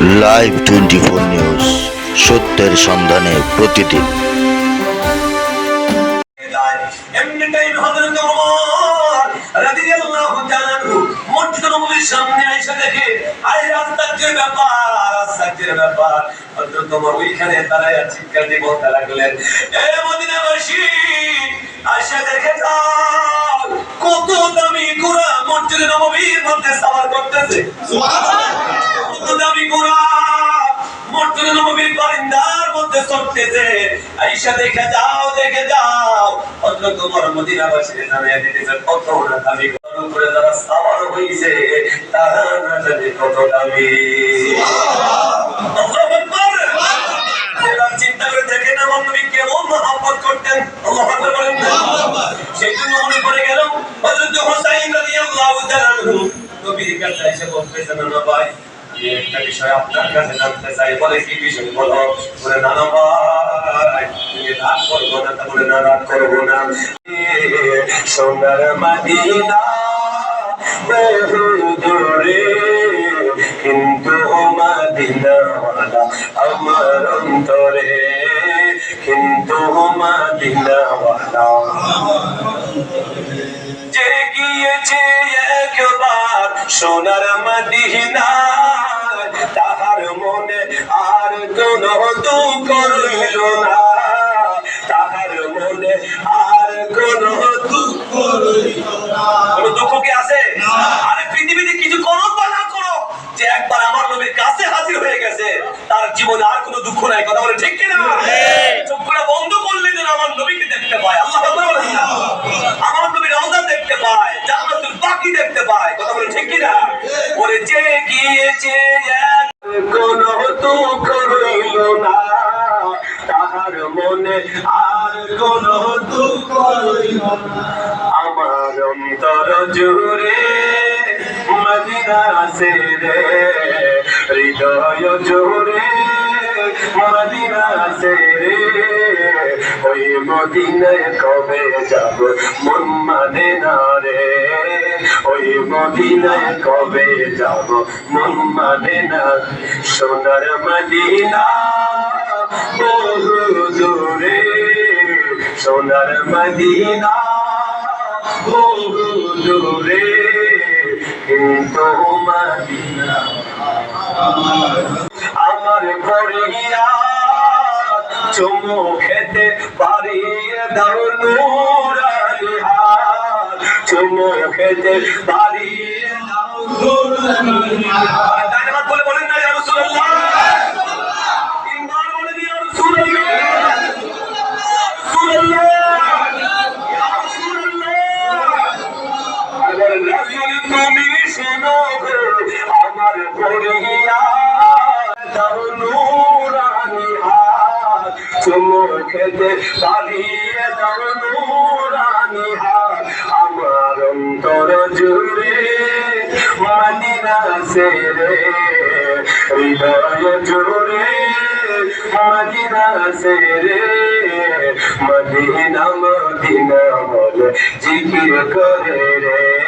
Live twenty four news সত্যের সন্ধানে প্রতিদিন। ব্যাপার ব্যাপার। ওইখানে দাঁড়ায় চিৎকার দিয়ে লাগলেন মদিনাবাসী আয়েশা দেখে যাও কত দামি ঘোড়া মসজিদ নববীর মধ্যে সাওয়ার করতেছে। কত দামি ঘোড়া মসজিদ নববীর বারিন্দার মধ্যে চড়তেছে। আয়েশা দেখে যাও দেখে যাও। হযরত ওমর মদিনাবাসীর জানাইয়া দিতেছে, কত দামি ঘোড়ার উপরে যারা সাওয়ার হইছে তারা না জানে কত দামি। আল্লাহু নবীর কাছে এসে বলতেছেন না ভাই একটা বিষয় আপনার কাছে জানতে চাই, বলে কি বিষয়? বলো, বলে না না ভাই, তুমি রাগ করব না, তা বলে না রাগ করব না। সোনার মাদিনা বহু দূরে কিন্তু মাদিনাওয়ালা আমার অন্তরে, কিন্তু মাদিনাওয়ালা। যে গিয়েছে একবার সোনার মদিনা তাহার মনে আর কোন দুঃখ রইল না। তাহার মনে আর কোন দুঃখ রইল না। কোন দুঃখ কি আছে? আরে পৃথিবীতে কিছু করো বা না করো যে একবার আমার নবীর কাছে হাজির হয়ে গেছে তার জীবনে আর কোনো দুঃখ নাই। কথা বলে ঠিক কিনা? চোখটা বন্ধ করলে যেন আমার নবীকে দেখতে পায়। আল্লাহ আকবার বলেন না? আমার নবীর রওজা দেখতে পায় বাকি দেখতে পায়? কথা বলে ঠিক কিনা? ওরে যে গিয়েছে, কোন না। তাহার মনে আর কোন দুঃখ রইল আমার অন্তর জুড়ে মদিনা আছে রে। হৃদয় জুড়ে মদিনা আছে রে। ওই মদিনায় কবে যাব? মন মানে না রে। ওই মদিনায় কবে যাব? মন মানে না। সোনার মদিনা বহু দূরে। সোনার মদিনা বহু দূরে। কিন্তু মদিনা আমার পড়িয়া চুমু খেতে পারি দাও নুরানি হাত চুমু খেতে পারি খেতে পারিয়ে দাও নুরানি হাত আমার অন্তর জুড়ে মদিনা সে রে। হৃদয় জুড়ে মদিনা সে রে। মদিনা মদিনা বলে জিকির করে রে।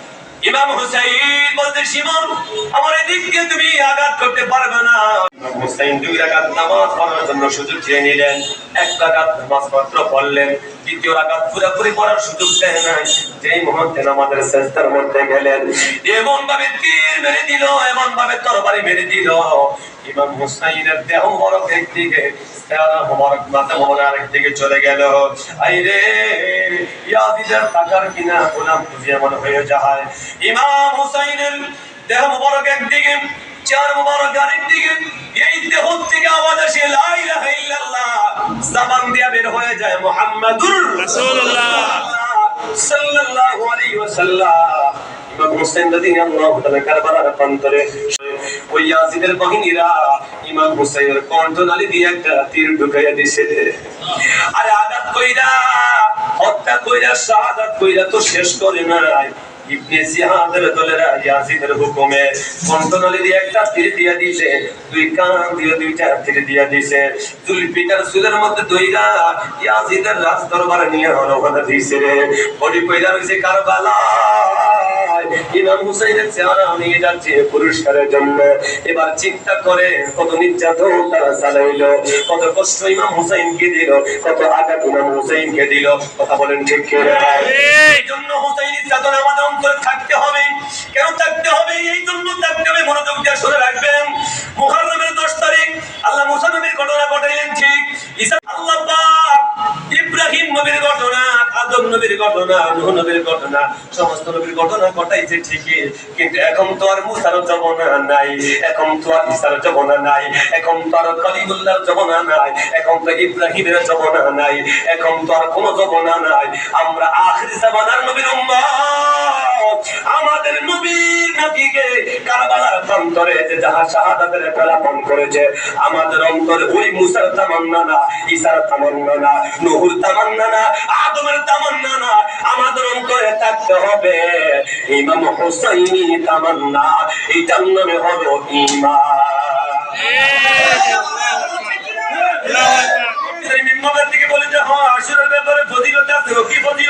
ইমাম হুসাইন বলতে শিমন, আমার এদিকে তুমি আঘাত করতে পারবে না। হুসাইন দুই রাকাত নামাজ পড়ার জন্য সুযোগ চেয়ে নিলেন, এক রাকাত নামাজ মাত্র পড়লেন। দ্বিতীয় রাকাত পুরোপুরি পড়ার সুযোগ দেয় নাই। যেই মুহূর্তে নামাজের শেষটার মধ্যে গেলেন এমন ভাবে তীর মেরে দিল এমন ভাবে তরবারি মেরে দিল। ইমাম হুসাইনের দেহ মরক একদিকে চেহারা মোবারক মাথা মোবারক আরেকদিকে চলে গেল। আইরে, ইয়াজিদের টাকার কিনা গোলাম খুঁজে এমন হয়ে যায়। ইমাম হুসাইনের দেহ মোবারক একদিকে চার মোবারক থেকে আওয়াজ আসে, লা ইলাহা বের হয়ে যায় মুহাম্মাদুর ওই ইয়াজিদের বাহিনীরা ইমাম হোসেনের কণ্ঠনালী দিয়ে একটা তীর ঢুকাইয়া দিছে। আরে আঘাত কইরা, হত্যা কইরা, শাহাদাত কইরা তো শেষ করে নাই। দলেরা ইয়াজিদের হুকুমে দিয়ে একটা দিছে, দুই কান দিয়ে দুইটা দিছে। সুদের মধ্যে দইরা ইয়াজিদের রাজ দরবারে নিয়ে দিছে রে। বডি রইছে কারবালা ইমাম হুসাইনের চেহারা নিয়ে যাচ্ছে পুরস্কারের জন্য। এবার চিন্তা করে কত নির্যাতন তারা চালাইলো, কত কষ্ট ইমাম হুসাইনকে দিল, কত আঘাত ইমাম হুসাইনকে দিল। কথা বলেন ঠিক এই জন্য হুসাইন নির্যাতন আমাদের অন্তরে থাকতে হবে। কেন থাকতে হবে? এই জন্য থাকতে হবে, মনোযোগ দিয়ে শুনে রাখবেন। মুহররমের দশ তারিখ, আল্লাহ মুসা নবীর ঘটনা ঘটাইলেন ঠিক। ঈসা আল্লাহ ইব্রাহিম নবীর ঘটনা, আদম নবীর ঘটনা, নূহ নবীর ঘটনা, সমস্ত নবীর ঘটনা ঘটাইছে ঠিকই। কিন্তু এখন তো আর মুসার জমানা নাই, এখন তো আর ঈসার জমানা নাই, এখন তো আর কলিমুল্লাহর জমানা নাই, এখন তো ইব্রাহিমের জমানা নাই, এখন তো আর কোনো জমানা নাই। আমরা আখির জামানার নবীর উম্মত। আমাদের নবীর নাতিকে কারবালার প্রান্তরে যে যাহা শাহাদাতের ফেলাপন করেছে আমাদের অন্তরে ওই মুসার তামান্না না ঈসার তামান্না না নহুর তামান্না না আদমের তামান্না না আমাদের অন্তরে থাকতে হবে। ইমাম হোসাইনি তামান্না এটার নামে হলো ইমান মিম্মাদের দিকে বলে যে হ্যাঁ আশুরার ব্যাপারে ফজিলত আছে কি ফজিলত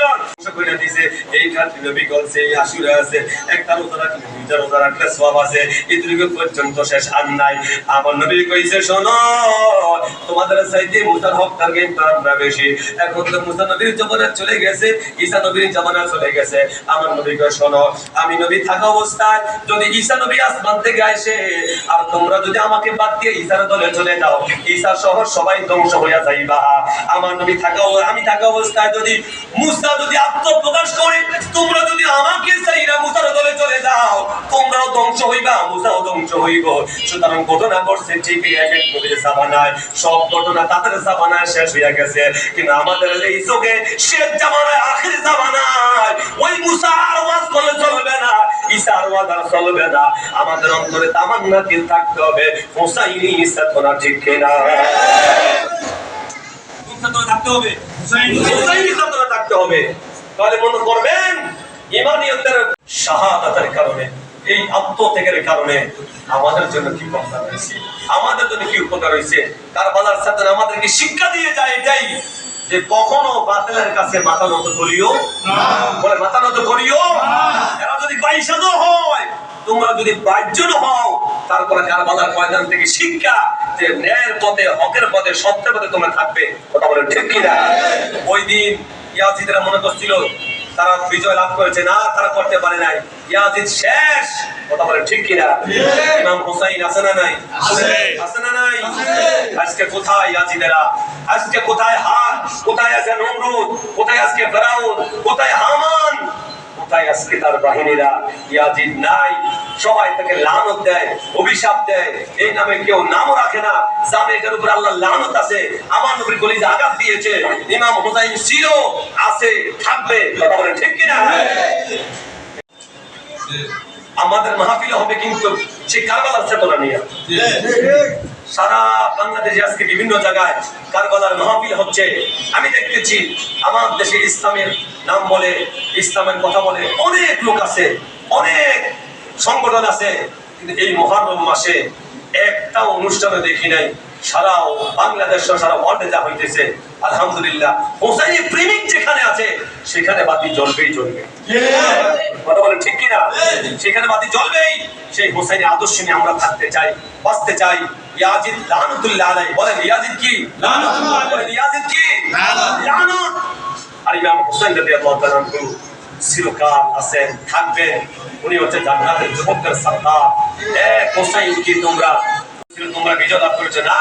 কইরা দিছে, এই খাতি নবী কলছে আশুরা আছে, একটা রোজা রাখলে দুইটা রোজা রাখলে সওয়াব আছে এদিকে পর্যন্ত শেষ, আর নাই। আমার নবী কইছে, শোনো, তোমাদের চাইতে মুসার হক তার কিন্তু আমরা বেশি। এখন তো মুসা নবীর জমানা চলে গেছে, ঈসা নবীর জমানা চলে গেছে। আমার নবী কই শোনো, আমি নবী থাকা অবস্থায় যদি ঈসা নবী আসমান থেকে আসে, আর তোমরা যদি আমাকে বাদ দিয়ে ঈসার দলে চলে যাও, ঈসা সহ সবাই ধ্বংস হইয়া যাইবা। আমার নবী থাকা আমি থাকা অবস্থায় যদি মুসা যদি আত্মপ্রকাশ করে তোমরা যদি আমাকে চাইরা মুসার দলে চলে যাও তোমরাও ধ্বংস হইবা মুসাও ধ্বংস হইব। সুতরাং ঘটনা ঘটছে ঠিকই এক এক নবীর জামানায় সব ঘটনা তাদের জামানায় শেষ হইয়া গেছে। কিন্তু আমাদের এই চোখে শেষ জামানায় আখির জামানায় ওই মুসা আর ওয়াজ করলে চলবে না ঈসা আর ওয়াজ আর চলবে না। আমাদের অন্তরে তামান্না দিল থাকতে হবে হোসাইনি ঈসা তোরা ঠিক কিনা। থাকতে হবে। হুসাইনি থাকতে হবে। তাহলে মনে করবেন ইমানিয়তের শাহাদাতের কারণে, এই আত্মত্যাগের কারণে আমাদের জন্য কি উপকার হয়েছে আমাদের জন্য কি উপকার হয়েছে? কারবালার সাথে আমাদেরকে শিক্ষা দিয়ে যায় এটাই যে কখনো বাতিলের কাছে মাথা নত করিও বলে, মাথা নত করিও এরা যদি বাইশাদ হয়, তোমরা যদি বাহ্যন হও, তারপরে কারবালার ময়দান থেকে শিক্ষা যে ন্যায়ের পথে, হকের পথে, সত্যের পথে তোমরা থাকবে। কথা বলে, ঠিক কিনা? ওই দিন ইয়াজিদরা মনে করছিল তারা বিজয় লাভ করেছে। না তারা করতে পারে নাই। ইয়াজিদ শেষ। কথা বলে ঠিক কিনা? ইমাম হুসাইন আছে না নাই? আছে। না নাই? আজকে কোথায় ইয়াজিদেরা আজকে কোথায় হাত কোথায় আছে নমরুদ? কোথায় আজকে ফেরাউন? কোথায় হামান? কোথায় আজকে তার বাহিনীরা? ইয়াজিদ নাই। সবাই তাকে লানত দেয়, অভিশাপ দেয়। এই নামে কেউ নামও রাখে না। জানে এটার উপর আল্লাহ লানত আছে। আমার নবীর কলিজা আঘাত দিয়েছে। ইমাম হুসাইন ছিল, আছে, থাকবে। ঠিক কিনা? আমাদের মাহফিল হবে কিন্তু সেই কারবালার চেতনা নিয়ে। সারা বাংলাদেশে আজকে বিভিন্ন জায়গায় কারবালার মাহফিল হচ্ছে। আমি দেখতেছি, আমার দেশে ইসলামের নাম বলে, ইসলামের কথা বলে অনেক লোক আছে, অনেক সংগঠন আছে। কিন্তু এই মহারম মাসে একটা অনুষ্ঠানে দেখি নাই। সারা বাংলাদেশ সারা ওয়ার্ল্ডে যা হইতেছে আলহামদুলিল্লাহ। হোসাইনি প্রেমিক যেখানে আছে সেখানে বাতি জ্বলবেই জ্বলবে। কথা বলে ঠিক কিনা? সেখানে বাতি জ্বলবেই। সেই হোসেনের আদর্শ নিয়ে আমরা থাকতে চাই বাঁচতে চাই। ইয়াজিদ লানতুল্লাহ আলাইহি। বলেন ইয়াজিদ কি? বলেন ইয়াজিদ কি? লানত আর ইমাম হোসেন রাদিয়াল্লাহু তাআলা চিরকাল আছেন থাকবেন। উনি হচ্ছে জান্নাতের যুবকদের সরদার। এক হোসাইন কি তোমরা? তোমরা বিজয় লাভ করেছ। না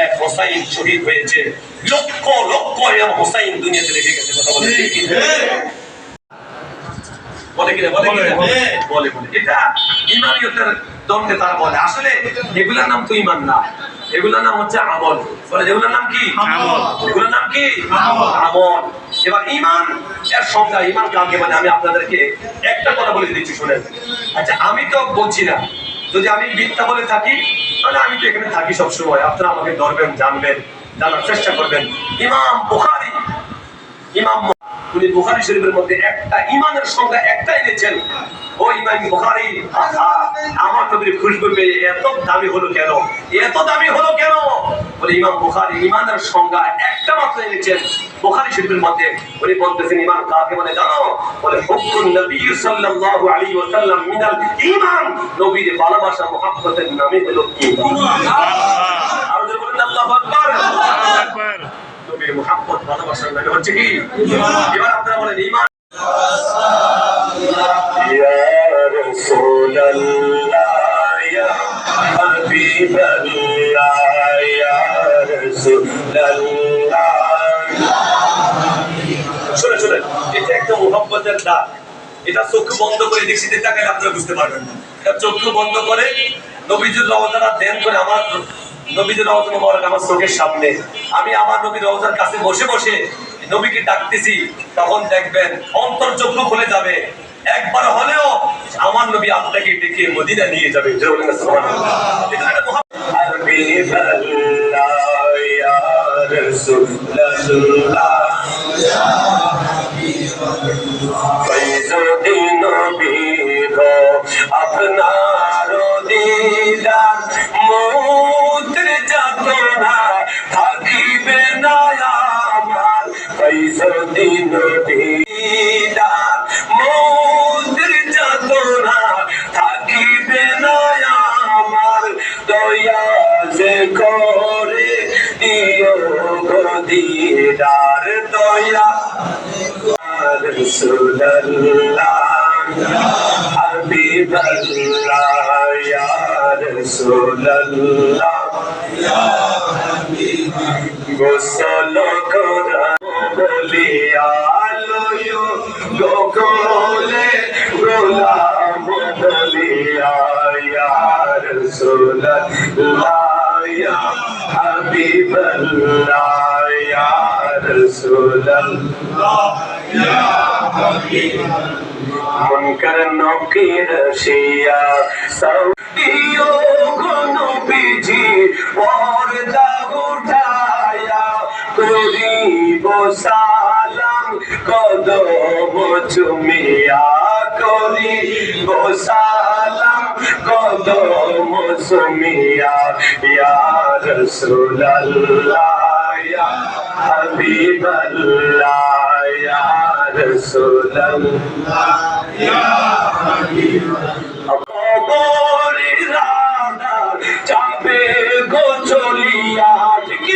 এক হোসাইন শহীদ হয়েছে। লক্ষ লক্ষ হোসাইন দুনিয়াতে রেখে গেছে কথা বলে বলে কিনা বলে বলে বলে এটা ইমানিয়তের দণ্ডে তারা বলে। আসলে এগুলার নাম তো ইমান না। এগুলার নাম হচ্ছে আমল। বলে এগুলার নাম কি? আমল। এগুলার নাম কি? আমল। আমল। এবার ইমান এর সংজ্ঞা ইমান কাকে মানে আমি আপনাদেরকে একটা কথা বলে দিচ্ছি শুনেন। আচ্ছা আমি তো বলছি না যদি আমি মিথ্যা বলে থাকি, তাহলে আমি তো এখানে থাকি সবসময়। আপনারা আমাকে ধরবেন, জানবেন, জানার চেষ্টা করবেন। ইমাম বুখারী ইমাম উনি বুখারী শরীফের মধ্যে একটা ইমানের সংখ্যা একটা এনেছেন ও ইমাম বুখারী আমার নবীর খুশবু পেয়ে এত দামি হলো কেন? এত দামি হলো কেন? বলে ইমাম বুখারী ইমানের সংজ্ঞা একটা মাত্র এনেছেন। বুখারী শরীফের মধ্যে উনি বলতেছেন ইমান কাকে মানে জানো? বলে হুকুম নবী সাল্লাল্লাহু আলাইহি ওয়াসাল্লাম মিনাল ঈমান। নবীর ভালোবাসা মুহাব্বতের নামে হলো আর যদি বলেন আল্লাহু আকবার। মোহাম্মদ ভালোবাসার নামে হচ্ছে কি? এবার আপনারা বলেন ইমান শুনে শুনে এটা একটা মোহাম্মতের ডাক এটা চক্ষু বন্ধ করে দেখছি তাকে আপনারা বুঝতে পারবেন এটা চক্ষু বন্ধ করে নবীজুর রহমানা ধ্যান করে আমার নবীজুর রওজা মোবারক আমার চোখের সামনে। আমি আমার নবীর কাছে বসে বসে নবীকে ডাকতেছি, তখন দেখবেন অন্তর চক্ষু খুলে যাবে। একবার হলেও আমার নবী আপনাকে ডেকে মদিনা নিয়ে যাবে। সুবহানাল্লাহ। দিদার দয়া رسول الله حبيب الله يا رسول الله গোসল করা বলিয়া লয়ো গোগলে গোলাম বলিয়া ইয়া রাসূলুল্লাহ ইয়া হাবিবাল্লাহ ইয়া রাসূলুল্লাহ মুনকার নকির শিয়া সাউদিও কোন বিজি পর্দা উঠায়া, করিব সালাম, কদম চুমিয়া, করিব সালাম, কদম চুমিয়া, ইয়া রাসূলুল্লাহ ইয়া হাবিবাল্লাহ ইয়া রাসূলুল্লাহ কবরের রাধা চাপে গো চলিয়া ঠিক?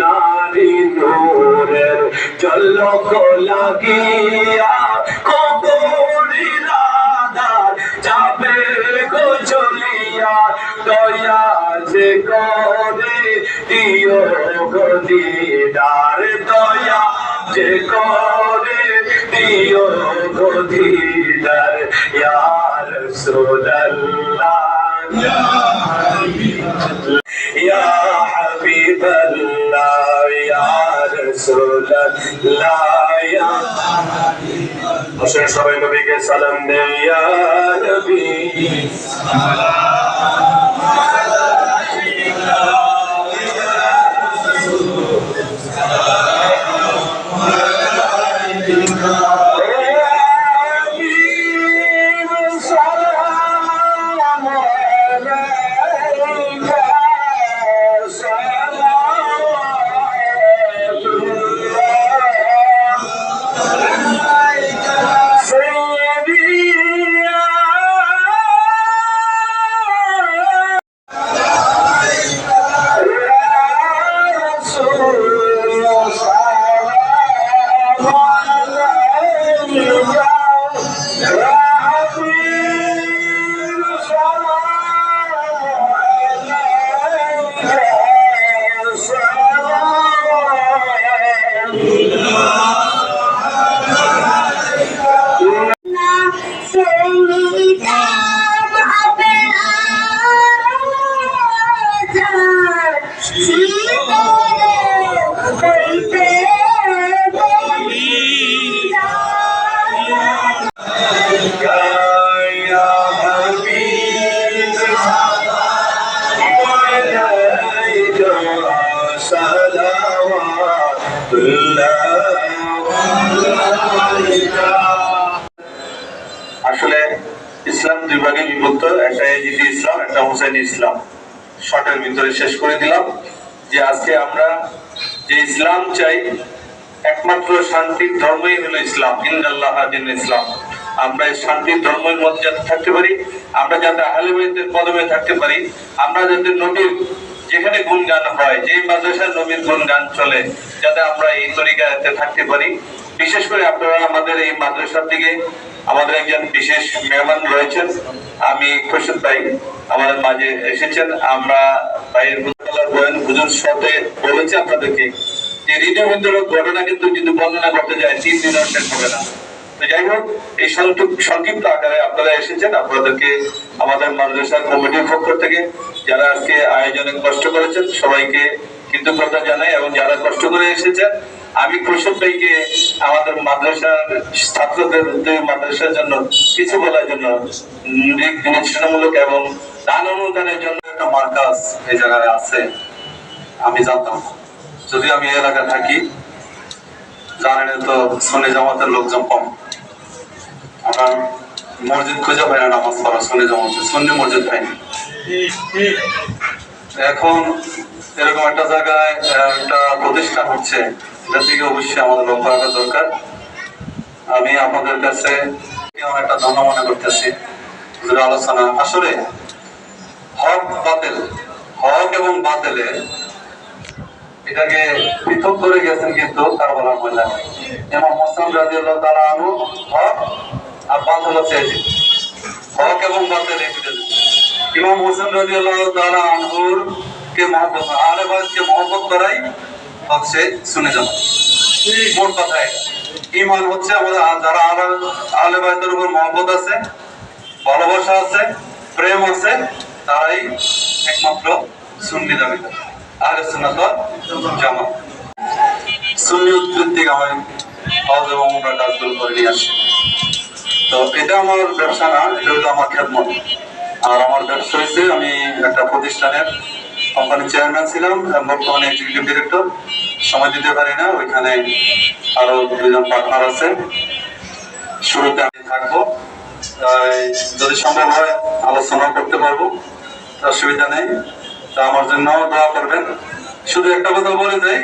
নারী নূরের চলক লাগিয়া কবরের রাধা চাপে গো চলিয়া দয়া যে করে দিও দিদার দয়া যে করে দিও গো দিদার ইয়া রাসূলুল্লাহ। ইয়া হাবিবাল্লাহ, ইয়া রাসূলুল্লাহ, ইয়া আসলে সবাই নবীকে সালাম দেন নবী। হুসাইন ইসলাম শর্টের ভিতরে শেষ করে দিলাম যে আজকে আমরা যে ইসলাম চাই, একমাত্র শান্তির ধর্মই হলো ইসলাম, ইন্দাল্লাহ ইসলাম। আমরা এই শান্তির ধর্মের মধ্যে যাতে থাকতে পারি, আমরা যাতে আহলে বাইতের কদমে থাকতে পারি, আমরা যাতে নবীর যেখানে গুণগান হয় যে মাদ্রাসার নবীর গুণগান চলে, যাতে আমরা এই তরিকাতে থাকতে পারি। বিশেষ করে আপনারা আমাদের এই মাদ্রাসার দিকে আমাদের একজন বিশেষ মেহমান রয়েছেন। আমি খুশিদ ভাই আমাদের মাঝে এসেছেন। আমরা ভাইয়ের সাথে বলেছি আপনাদেরকে যে ঘটনা কিন্তু যদি বর্ণনা করতে যায়, তিন শেষ হবে না। যাই হোক, এই সংক্ষিপ্ত আকারে আপনারা এসেছেন। আপনাদেরকে আমাদের মাদ্রাসা কমিটির পক্ষ থেকে যারা আজকে আয়োজনে কষ্ট করেছেন, সবাইকে কৃতজ্ঞতা জানাই এবং যারা কষ্ট করে এসেছেন আমি খুশব ভাইকে আমাদের মাদ্রাসার ছাত্রদের উদ্যোগে মাদ্রাসার জন্য কিছু বলার জন্য নির্- এবং দান অনুদানের জন্য একটা মার্কাজ এই জায়গায় আছে, আমি জানতাম। যদি আমি এলাকায় থাকি, জানেন তো সন্নি জামাতের লোকজন কম। আপনার মসজিদ খুঁজে পাই না নামাজ পড়া, সন্নি জামাতে, সন্নি মসজিদ পাইনি এখন এরকম একটা জায়গায় একটা প্রতিষ্ঠান হচ্ছে, এটা থেকে অবশ্যই আমাদের লক্ষ্য রাখা দরকার আমি আপনাদের কাছে একটা ধন্য মনে করতেছি আলোচনা আসলে হক বাতিল, হক এবং বাতিলে এটাকে পৃথক করে গেছেন কিন্তু কারবালার ময়দানে যেমন মোসলাম রাজিউল্লাহ তারা আনহু হক আর বাতিল হচ্ছে। হক এবং বাতিল। ইমাম হোসেন রাজিউল্লাহ তাআলা আনহুর কে মহব্বত আলে বাইতকে মহব্বত করাই হচ্ছে শুনে যান মোট কথা ইমান হচ্ছে আমাদের যারা আলে- আলে বাইতের উপর মহব্বত আছে, ভালোবাসা আছে, প্রেম আছে, তারাই একমাত্র সুন্নি দাবিদার আহলে সুন্নাত জামাত সুন্নি উদ্ভিত্তিক আমি হজ এবং উমরা কাজগুলো করে নিয়ে আসি। তো এটা আমার ব্যবসা না, এটা হলো আমার খেদমত। আর আমার ব্যবসা হয়েছে আমি একটা প্রতিষ্ঠানের কোম্পানির চেয়ারম্যান ছিলাম বর্তমানে এক্সিকিউটিভ ডিরেক্টর সময় দিতে পারি না, ওইখানে আরও দুজন পার্টনার আছে। শুরুতে আমি থাকব যদি সম্ভব হয় আলোচনা করতে পারব অসুবিধা নেই। তা আমার জন্য দোয়া করবেন। শুধু একটা কথা বলে যাই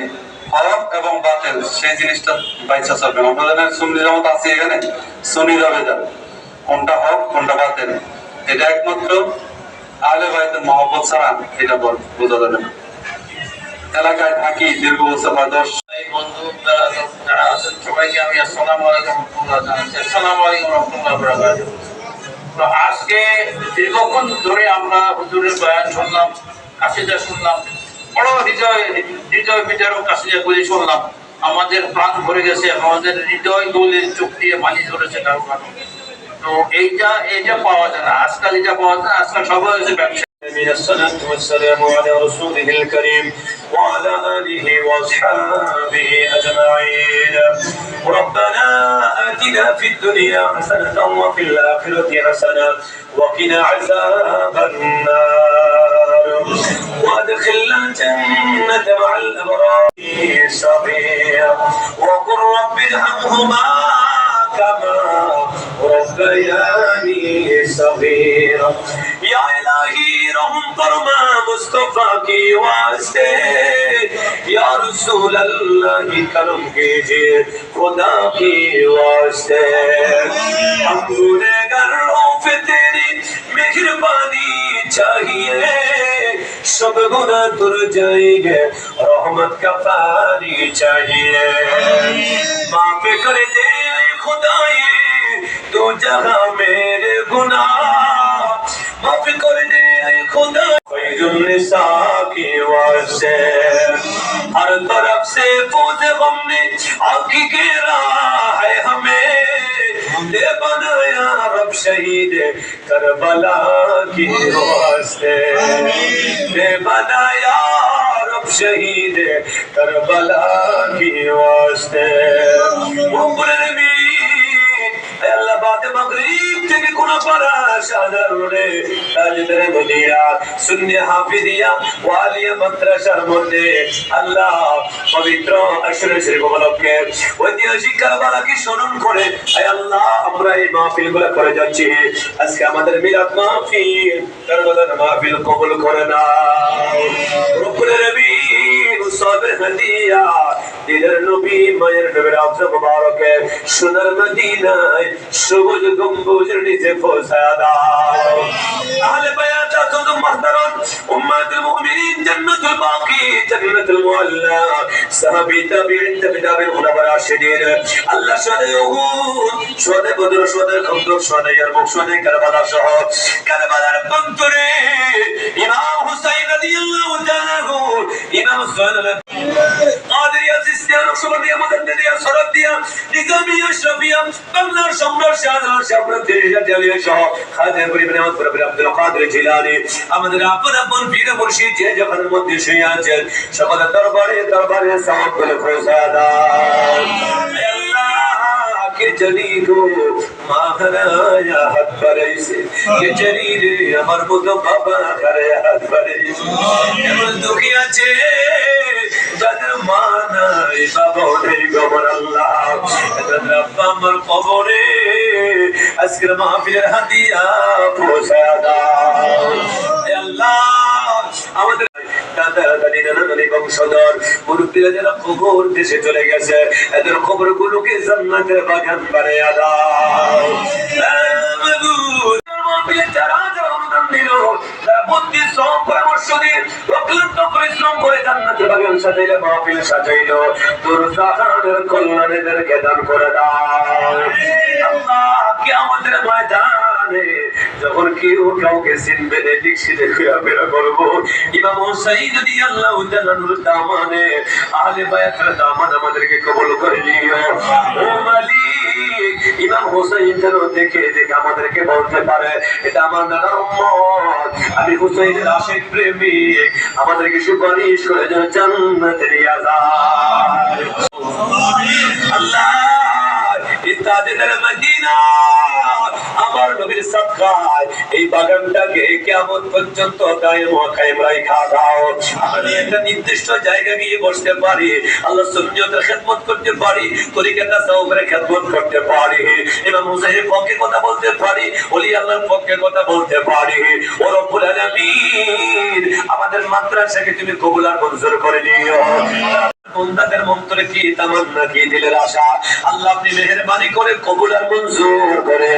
হক এবং বাতিল, সেই জিনিসটা বাইচা চলবে আমরা জানেন সুন্নি আছে এখানে, সুন্নি যাবেদার কোনটা হক কোনটা বাতিল? এটা একমাত্র আলে বাইতের মহব্বত ছাড়া এটা বোঝা যাবে না। এলাকায় থাকি দীর্ঘ বছর বা দশ বন্ধু, যারা আছেন সবাইকে আমি আলাইকুম রহমতুল্লাহ জানাচ্ছি। আলাইকুম রহমতুল্লাহ তো আজকে দীর্ঘক্ষণ ধরে আমরা হুজুরের বয়ান শুনলাম, কাশিদা শুনলাম, বড় হৃদয় হৃদয় গুলি শুনলাম। আমাদের প্রাণ ভরে গেছে, আমাদের হৃদয় গুলির চোখ দিয়ে পানি ধরেছে কারও। তো এইটা এইটা পাওয়া যায় না আজকাল এটা পাওয়া যায় না আজকাল সবাই হচ্ছে ব্যবসা من الصلاة والسلام على رسوله الكريم وعلى آله وأصحابه أجمعين ربنا آتنا في الدنيا حسنة وفي الآخرة حسنة وقنا عذاب النار وادخلنا الجنة مع الأبرار صغير وقل رب ارحمهما كما بياني صغيرا يا الهي رحم فرما مصطفیٰ کی واسطے یا رسول اللہ کی کرم کیجئے خدا کی واسطے ہم گنے گروں پہ تیری مہربانی چاہیے سب گناہ تر جائیں گے رحمت کا پانی چاہیے معاف کر دے خدا یہ खुदा। हर तरफ़ से पूछ हमने आपकी गेरा है हमें। दे बनाया रब शहीद करबला की वास्ते दे बनाया रब शहीद करबला की वास्ते उम्र भी আল্লাহ বাতে মাগরিব থেকে কোন পারা সাধারণে হাফিজিয়া ওয়ালিয়া মাদ্রাসার মধ্যে আল্লাহ পবিত্র উপলক্ষে ঐতিহাসিক স্মরণ করে, আয় আল্লাহ, আমরা এই মাহফিলগুলো করে যাচ্ছি। আজকে আমাদের মিলাদ মাহফিল মাহফিল করে না দিলের নবী মায়ের নবীর মুবারকে, সোনার মদিনায় সবুজ গম্বুজের নিচে পৌঁছায় দাও। আহলে বায়াত আসাদ মুহতারাম উম্মাতুল মুমিনিন জান্নাতুল বাকি, জান্নাতুল মুআল্লা। সাহাবী তাবিঈন তাবিঈন খুলাফা রাশিদিন। আল্লাহ শানে উহুদ শানে বদর শানে খন্দক শানে ইয়ারমুক শানে কারবালা সহ কারবালার প্রান্তরে ইমাম হুসাইন রাদিয়াল্লাহু তাআলা ইমাম হুসাইন কাদেরিয়া সিস্টিয়া নকশবন্দিয়া মাদানিয়া সরাদিয়া নিজামিয়া শফিয়া বাংলার সম্রাট শাহজাহান শাহরাত দেরিয়া জালিয়া সহ খাজা পরিবার আমার পরিবার আব্দুল কাদের জিলানী। আমাদের আপন আপন পীর মুর্শিদ যে যখন মধ্যে শুয়ে আছেন সকলের দরবারে দরবারে সামত কে আমার মতো বাবা করে হাত এমন দুঃখী আছে? আল্লাহ। আব্বা আমার কবরে। আজকের মাহফিলের হাতিয়া দেশে চলে গেছে, এদের খবর গুলোকে জান্নাতের বাগান বানিয়ে দাও। যারা বুদ্ধি, শ্রম, পরামর্শ দিয়ে অক্লান্ত পরিশ্রম করে জান্নাতের বাগান সাজাইলে মাহফিল তোর কল্যাণীদেরকে দান করে দাও। আল্লাহ কে আমাদের ময়দানে যখন কেউ কাউকে চিনবে ঘোরাফেরা করব, ইমাম হোসাইন যদি আল্লাহ জানানুর দামানে আহলে দামান আমাদেরকে কবল করে নিও। ও মালিক, ইমাম হোসাইন যেন দেখে দেখে আমাদেরকে বলতে পারে, এটা আমার নানার উম্মত। আমি হুসাইনের আমাদেরকে সুপারিশ করে যেন আল্লাহ মদিনা। আমার নবীর সাদকায় এই বাগানটাকে কিয়ামত পর্যন্ত কায়েম কায়েম রাখা দাও আমি একটা নির্দিষ্ট জায়গা গিয়ে বসতে পারি। আল্লাহ সুন্নতের খেদমত করতে পারি তরিকাটা সাউবের খেদমত করতে পারি। ইমাম হুসাইনের পক্ষে কথা বলতে পারি, ওলি আল্লাহর পক্ষে কথা বলতে পারি। ও রব্বুল আলামিন, আমাদের মাদ্রাসাকে তুমি কবুল আর মঞ্জুর করে নিও। বন্দাদের মন্তরে কি তামান্না, কি দিলের আশা? আল্লাহ আপনি মেহেরবানি করে কবুল আর মঞ্জুর করে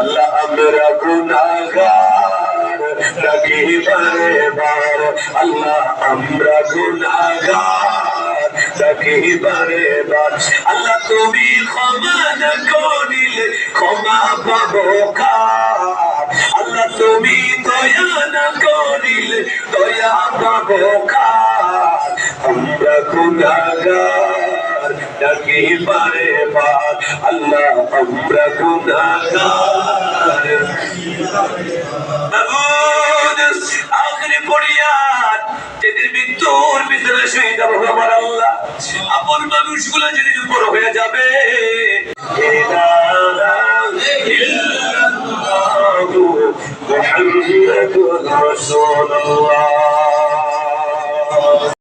আল্লাহ আমরা গুনাহগার, রাখি বারে বার। আল্লাহ আমরা গুনাহগার, রাখি বারে বার। আল্লাহ তুমি ক্ষমা না করিলে ক্ষমা পাবো কার? আল্লাহ তুমি দয়া না করিলে দয়া পাবো কার? আমরা গুনাহগার ডাকি বারে আল্লাহ, আমরা গুনাহগার মাবুদ আখরি পড়িয়ান যেদিন মৃত্যুর বিছানায় শুয়ে যাব আমার আল্লাহ। আপন মানুষগুলো যেদিন উপর হয়ে যাবে। ইল্লাল্লাহু মুহাম্মাদুর রাসূলুল্লাহ।